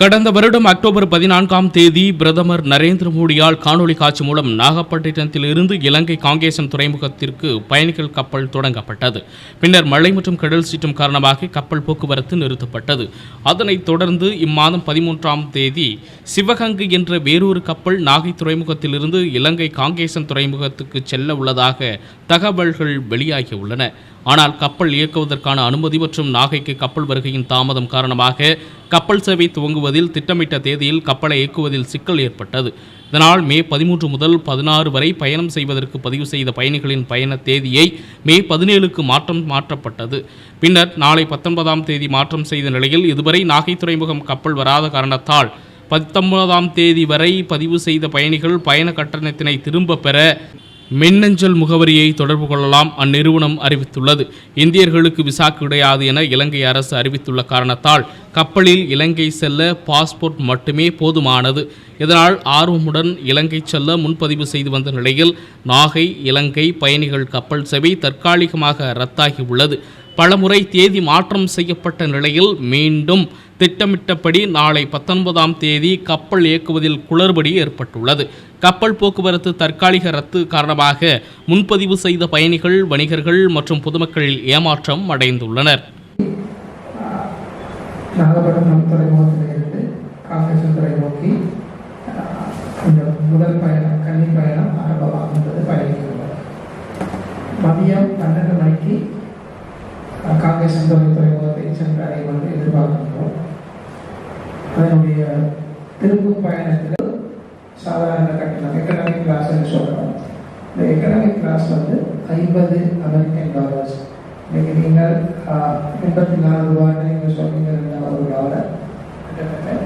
கடந்த வருடம் அக்டோபர் பதினான்காம் தேதி பிரதமர் நரேந்திர மோடியால் காணொலி காட்சி மூலம் நாகப்பட்டினத்தில் இருந்து இலங்கை காங்கேசன் துறைமுகத்திற்கு பயணிகள் கப்பல் தொடங்கப்பட்டது. பின்னர் மழை மற்றும் கடல் சீற்றம் காரணமாக கப்பல் போக்குவரத்து நிறுத்தப்பட்டது. அதனைத் தொடர்ந்து இம்மாதம் பதிமூன்றாம் தேதி சிவகங்கை என்ற வேறொரு கப்பல் நாகை துறைமுகத்திலிருந்து இலங்கை காங்கேசன் துறைமுகத்துக்கு செல்ல உள்ளதாக தகவல்கள் வெளியாகியுள்ளன. ஆனால் கப்பல் இயக்குவதற்கான அனுமதி மற்றும் நாகைக்கு கப்பல் வருகையின் தாமதம் காரணமாக கப்பல் சேவை துவங்குவதில் திட்டமிட்ட தேதியில் கப்பலை இயக்குவதில் சிக்கல் ஏற்பட்டது. இதனால் மே பதிமூன்று முதல் பதினாறு வரை பயணம் செய்வதற்கு பதிவு செய்த பயணிகளின் பயண தேதியை மே பதினேழுக்கு மாற்றம் மாற்றப்பட்டது. பின்னர் நாளை பத்தொன்பதாம் தேதி மாற்றம் செய்த நிலையில் இதுவரை நாகை துறைமுகம் கப்பல் வராத காரணத்தால் பத்தொன்பதாம் தேதி வரை பதிவு செய்த பயணிகள் பயண கட்டணத்தினை திரும்ப பெற மின்னஞ்சல் முகவரியை தொடர்பு கொள்ளலாம் அந்நிறுவனம் அறிவித்துள்ளது. இந்தியர்களுக்கு விசா கிடையாது என இலங்கை அரசு அறிவித்துள்ள காரணத்தால் கப்பலில் இலங்கை செல்ல பாஸ்போர்ட் மட்டுமே போதுமானது. இதனால் ஆர்வமுடன் இலங்கை செல்ல முன்பதிவு செய்து வந்த நிலையில் நாகை இலங்கை பயணிகள் கப்பல் சேவை தற்காலிகமாக ரத்தாகியுள்ளது பலமுறை தேதி மாற்றம் செய்யப்பட்ட நிலையில் மீண்டும் திட்டமிட்டபடி நாளை பத்தொன்பதாம் தேதி கப்பல் இயக்குவதில் குளறுபடி ஏற்பட்டுள்ளது. கப்பல் போக்குவரத்து தற்காலிக ரத்து காரணமாக முன்பதிவு செய்த பயணிகள் வணிகர்கள் மற்றும் பொதுமக்கள் ஏமாற்றம் அடைந்துள்ளனர். நாகப்பட்டினம் துறைமுகத்திலிருந்து காங்கேசன் துறை நோக்கி முதல் பயணம் பயணம் ஆரம்பமாகின்றது மதியம் பன்னெண்டு மணிக்கு காங்கேசன் துறை துறைமுகத்தை சென்றடையும் என்று எதிர்பார்க்கின்றோம் அதனுடைய திரும்பும் பயணத்தில் சாதாரண கட்டணம் எக்கனாமிக் கிளாஸ் என்று சொல்கிறோம் இந்த எக்கனாமிக் கிளாஸ் வந்து ஐம்பது அமெரிக்கன் டாலர்ஸ் இன்னைக்கு நீங்கள் எண்பத்தி நாலு ரூபாய் நீங்கள் சொன்னீங்க ஒரு டாலர் கிட்டத்தட்ட